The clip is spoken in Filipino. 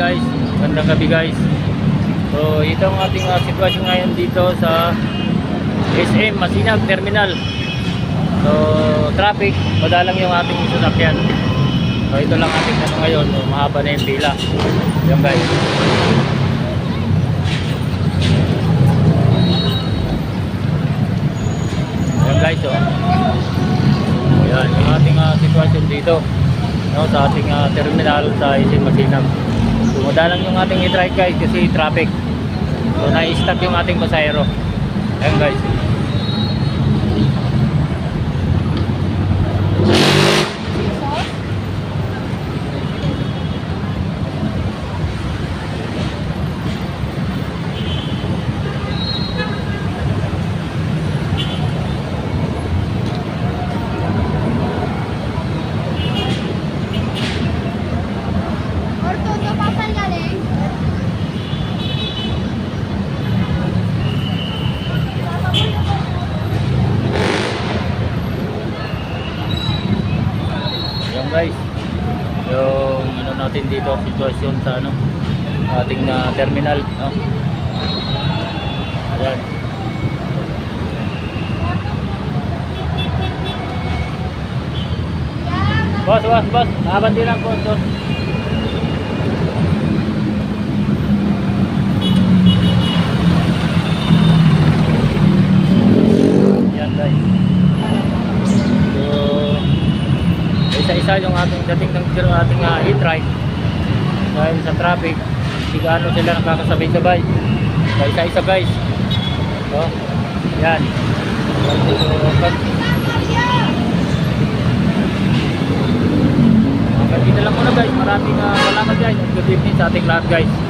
guys, gandang gabi guys. So ito ang ating uh, sitwasyon ngayon dito sa SM Masinag Terminal. So traffic, madalang yung ating sasakyan. So ito lang ating ano ngayon, so, mahaba na yung pila. Yan guys. Yan guys, oh. Yan, yung ating uh, sitwasyon dito no, sa ating uh, terminal sa SM Masinag. Sumada lang yung ating i-drive guys kasi traffic. So na-stop yung ating pasahero. Ayan guys. Guys. Yung ano natin dito, sitwasyon sa ano ating uh, terminal, no. Ayan. Boss, boss, boss. Nakabandi lang po, boss. Yan guys. So, isa-isa yung ating dating ng ating uh, e-trike dahil sa traffic hindi gaano sila nakakasabay-sabay. So, isa-isa guys. So, yan. Dito lang muna guys maraming uh, salamat guys. Good evening sa ating lahat guys